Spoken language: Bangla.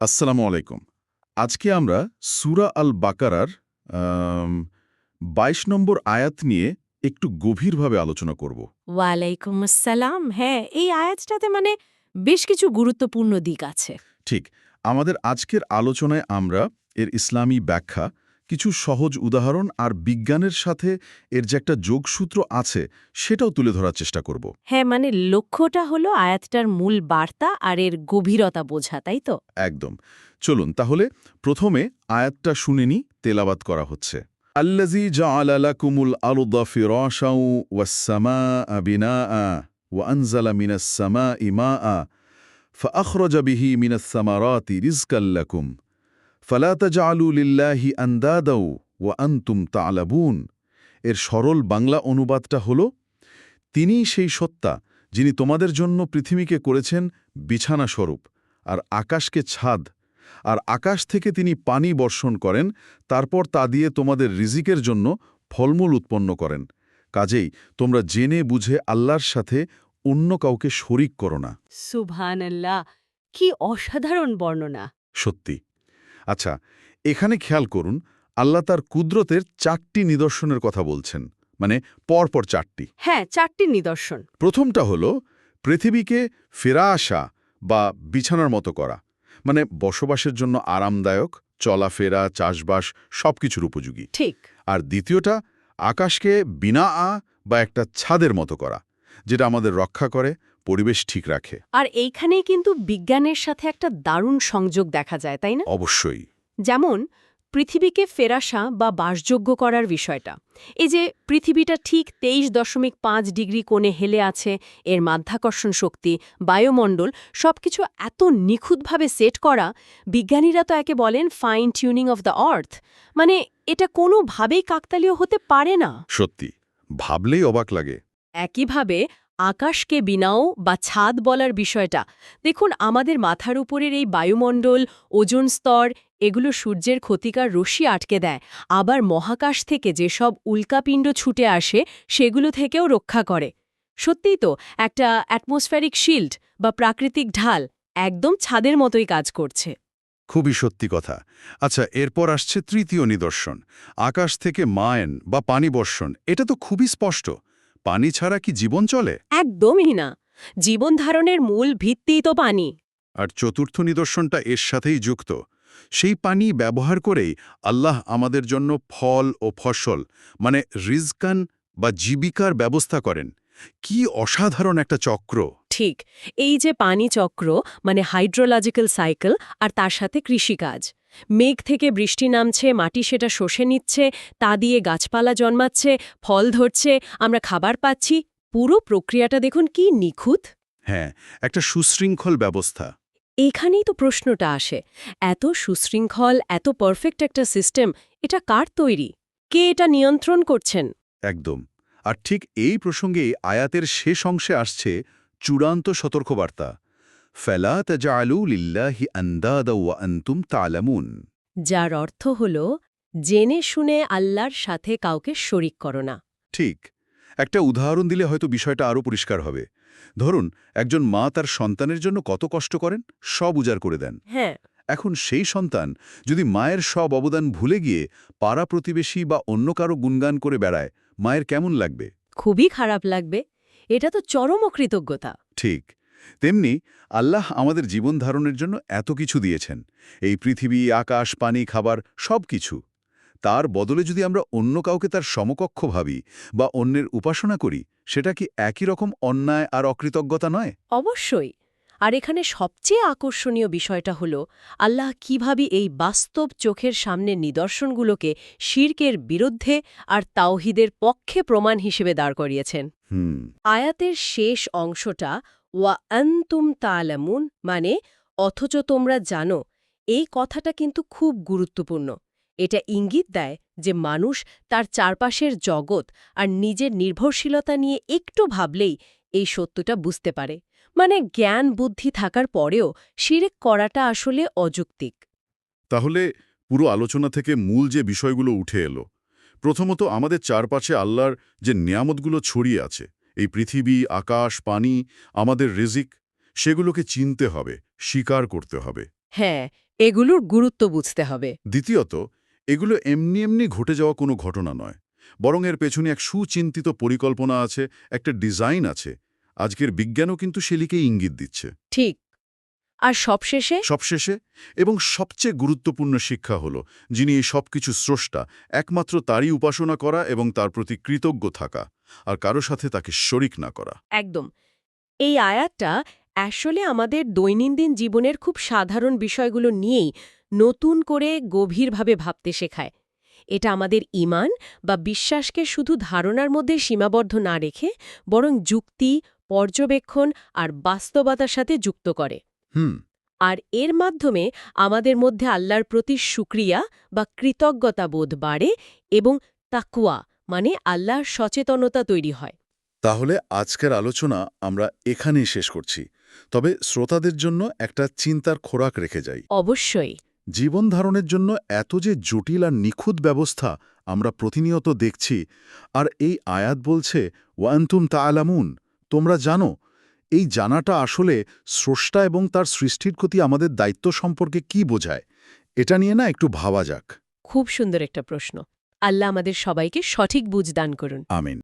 আসসালামু আলাইকুম। আজকে আমরা সুরা আল বাকারার বাইশ নম্বর আয়াত নিয়ে একটু গভীরভাবে আলোচনা করব। ওয়ালাইকুম আসসালাম। হ্যাঁ এই আয়াতটাতে মানে বেশ কিছু গুরুত্বপূর্ণ দিক আছে। ঠিক। আমাদের আজকের আলোচনায় আমরা এর ইসলামী ব্যাখ্যা কিছু সহজ উদাহরণ আর বিজ্ঞানের সাথে এর যে একটা যোগসূত্র আছে সেটাও তুলে ধরার চেষ্টা করব হ্যাঁ মানে লক্ষ্যটা হলো আয়াতটার মূল বার্তা আর এর গভীরতা বোঝা তাই তো একদম চলুন তাহলে প্রথমে আয়াতটা শুনে নি তেলাবাত করা হচ্ছে আল্লাজি জাআলা লাকুমুল আরদা ফিরাশাও ওয়াস সামাআ বিনাআ ওয়া আনজালা মিনাস সামাই মাআ فأخرج به من الثمرات رزقا لكم ফালাতাজা আলু লিল্লাহি আন্দাদাউ ও আন্তুম তালাবুন এর সরল বাংলা অনুবাদটা হল তিনি সেই সত্তা যিনি তোমাদের জন্য পৃথিবীকে করেছেন বিছানা স্বরূপ আর আকাশকে ছাদ। আর আকাশ থেকে তিনি পানি বর্ষণ করেন তারপর তা দিয়ে তোমাদের রিজিকের জন্য ফলমূল উৎপন্ন করেন। কাজেই তোমরা জেনে বুঝে আল্লাহর সাথে অন্য কাউকে শরিক করো না। সুভান কি অসাধারণ বর্ণনা। সত্যি। আচ্ছা এখানে খেয়াল করুন আল্লাহ তার কুদরতের চারটি নিদর্শনের কথা বলছেন মানে পরপর চারটি। হ্যাঁ চারটি নিদর্শন। প্রথমটা হলো পৃথিবীকে ফেরা আসা বা বিছানার মতো করা মানে বসবাসের জন্য আরামদায়ক চলাফেরা চাষবাস সবকিছুর উপযোগী। ঠিক। আর দ্বিতীয়টা আকাশকে বিনা আ বা একটা ছাদের মতো করা যেটা আমাদের রক্ষা করে পরিবেশ ঠিক রাখে। আর এইখানেই কিন্তু বিজ্ঞানের সাথে একটা দারুণ সংযোগ দেখা যায় তাই না? অবশ্যই। যেমন পৃথিবীকে ফেরাসা বা বাসযোগ্য করার বিষয়টা। এই যে পৃথিবীটা ঠিক তেইশ দশমিক পাঁচ ডিগ্রি কোণে হেলে আছে এর মাধ্যাকর্ষণ শক্তি বায়ুমণ্ডল সবকিছু এত নিখুঁতভাবে সেট করা বিজ্ঞানীরা তো একে বলেন fine tuning of the earth মানে এটা কোনোভাবেই কাকতালীয় হতে পারে না। সত্যি ভাবলেই অবাক লাগে। একইভাবে আকাশকে বিনাও বা ছাদ বলার বিষয়টা। দেখুন, আমাদের মাথার উপরের এই বায়ুমণ্ডল, ওজন স্তর, এগুলো সূর্যের ক্ষতিকার রশ্মি আটকে দেয়। আবার মহাকাশ থেকে যেসব উল্কাপিণ্ড ছুটে আসে, সেগুলো থেকেও রক্ষা করে। সত্যিই তো, একটা অ্যাটমসফ্যারিক শিল্ড বা প্রাকৃতিক ঢাল একদম ছাদের মতোই কাজ করছে। খুবই সত্যি কথা। আচ্ছা এরপর আসছে তৃতীয় নিদর্শন। আকাশ থেকে মায়ন বা পানি বর্ষণ, এটা তো খুবই স্পষ্ট। পানি ছাড়া কি জীবন চলে? একদমই না। জীবনধারণের মূল ভিত্তিই তো পানি। আর চতুর্থ নিদর্শনটা এর সাথেই যুক্ত। সেই পানি ব্যবহার করেই আল্লাহ আমাদের জন্য ফল ও ফসল মানে রিজকান বা জীবিকার ব্যবস্থা করেন। কি অসাধারণ একটা চক্র! ঠিক এই যে পানি চক্র মানে হাইড্রোলজিক্যাল সাইকেল আর তার সাথে কৃষিকাজ। মেঘ থেকে বৃষ্টি নামছে মাটি সেটা শোষে নিচ্ছে তা দিয়ে গাছপালা জন্মাচ্ছে ফল ধরছে আমরা খাবার পাচ্ছি। পুরো প্রক্রিয়াটা দেখুন কি নিখুঁত। হ্যাঁ একটা সুশৃঙ্খল ব্যবস্থা। এখানেই তো প্রশ্নটা আসে। এত সুশৃঙ্খল এত পারফেক্ট একটা সিস্টেম এটা কার তৈরি? কে এটা নিয়ন্ত্রণ করছেন? একদম। আর ঠিক এই প্রসঙ্গে আয়াতের শেষ অংশে আসছে চূড়ান্ত সতর্কবার্তা। ফেলা তাজালু লিল্লাহি আন্দাদা আনতুম তালামুন যার অর্থ হল জেনে শুনে আল্লাহর সাথে কাউকে শরিক করো না। ঠিক। একটা উদাহরণ দিলে হয়তো বিষয়টা আরও পরিষ্কার হবে। ধরুন একজন মা তার সন্তানের জন্য কত কষ্ট করেন? সব উজাড় করে দেন। হ্যাঁ। এখন সেই সন্তান যদি মায়ের সব অবদান ভুলে গিয়ে পাড়া প্রতিবেশী বা অন্য কারও গুণগান করে বেড়ায় মায়ের কেমন লাগবে? খুবই খারাপ লাগবে। এটা তো চরম অকৃতজ্ঞতা। ঠিক। তেমনি আল্লাহ আমাদের জীবন ধারণের জন্য এত কিছু দিয়েছেন। এই পৃথিবী আকাশ পানি খাবার সব কিছু। তার বদলে যদি আমরা অন্য কাউকে তার সমকক্ষ ভাবি বা অন্যের উপাসনা করি সেটা কি একই রকম অন্যায় আর অকৃতজ্ঞতা নয়? অবশ্যই। আর এখানে সবচেয়ে আকর্ষণীয় বিষয়টা হল আল্লাহ কীভাবে এই বাস্তব চোখের সামনে নিদর্শনগুলোকে শির্কের বিরুদ্ধে আর তাওহিদের পক্ষে প্রমাণ হিসেবে দাঁড় করিয়েছেন। হুম। আয়াতের শেষ অংশটা ওয়া আন্তুম তালামুন মানে অথচ তোমরা জানো, এই কথাটা কিন্তু খুব গুরুত্বপূর্ণ। এটা ইঙ্গিত দেয় যে মানুষ তার চারপাশের জগৎ আর নিজের নির্ভরশীলতা নিয়ে একটু ভাবলেই এই সত্যটা বুঝতে পারে। মানে জ্ঞান, বুদ্ধি থাকার পরেও শিরেক করাটা আসলে অযৌক্তিক। তাহলে পুরো আলোচনা থেকে মূল যে বিষয়গুলো উঠে এলো, প্রথমত আমাদের চারপাশে আল্লাহর যে নিয়ামতগুলো ছড়িয়ে আছে এই পৃথিবী আকাশ পানি আমাদের রিজিক সেগুলোকে চিনতে হবে স্বীকার করতে হবে। হ্যাঁ এগুলোর গুরুত্ব বুঝতে হবে। দ্বিতীয়ত এগুলো এমনি এমনি ঘটে যাওয়া কোনো ঘটনা নয়। বরং এর পেছনে এক সুচিন্তিত পরিকল্পনা আছে একটা ডিজাইন আছে। আজকের বিজ্ঞানও কিন্তু সেলিকে ইঙ্গিত দিচ্ছে। ঠিক। আর সবশেষে? সবশেষে এবং সবচেয়ে গুরুত্বপূর্ণ শিক্ষা হল যিনি এই সবকিছু স্রষ্টা একমাত্র তারই উপাসনা করা এবং তার প্রতি কৃতজ্ঞ থাকা। আর কারও সাথে তাকে শরিক না করা। একদম। এই আয়াতটা আসলে আমাদের দৈনন্দিন জীবনের খুব সাধারণ বিষয়গুলো নিয়েই নতুন করে গভীরভাবে ভাবতে শেখায়। এটা আমাদের ইমান বা বিশ্বাসকে শুধু ধারণার মধ্যে সীমাবদ্ধ না রেখে বরং যুক্তি পর্যবেক্ষণ আর বাস্তবতার সাথে যুক্ত করে। হুম। আর এর মাধ্যমে আমাদের মধ্যে আল্লাহর প্রতি সুক্রিয়া বা কৃতজ্ঞতা বোধ বাড়ে এবং তাকুয়া মানে আল্লাহর সচেতনতা তৈরি হয়। তাহলে আজকের আলোচনা আমরা এখানেই শেষ করছি। তবে শ্রোতাদের জন্য একটা চিন্তার খোরাক রেখে যাই। অবশ্যই। জীবন ধারণের জন্য এত যে জটিল আর নিখুঁত ব্যবস্থা আমরা প্রতিনিয়ত দেখছি আর এই আয়াত বলছে ওয়ান্তুম তা আলামুন তোমরা জানো এই জানাটা আসলে স্রষ্টা এবং তার সৃষ্টির প্রতি আমাদের দায়িত্ব সম্পর্কে কি বোঝায় এটা নিয়ে না একটু ভাবা যাক। খুব সুন্দর একটা প্রশ্ন। আল্লাহ আমাদের সবাইকে সঠিক বুঝ দান করুন। আমিন।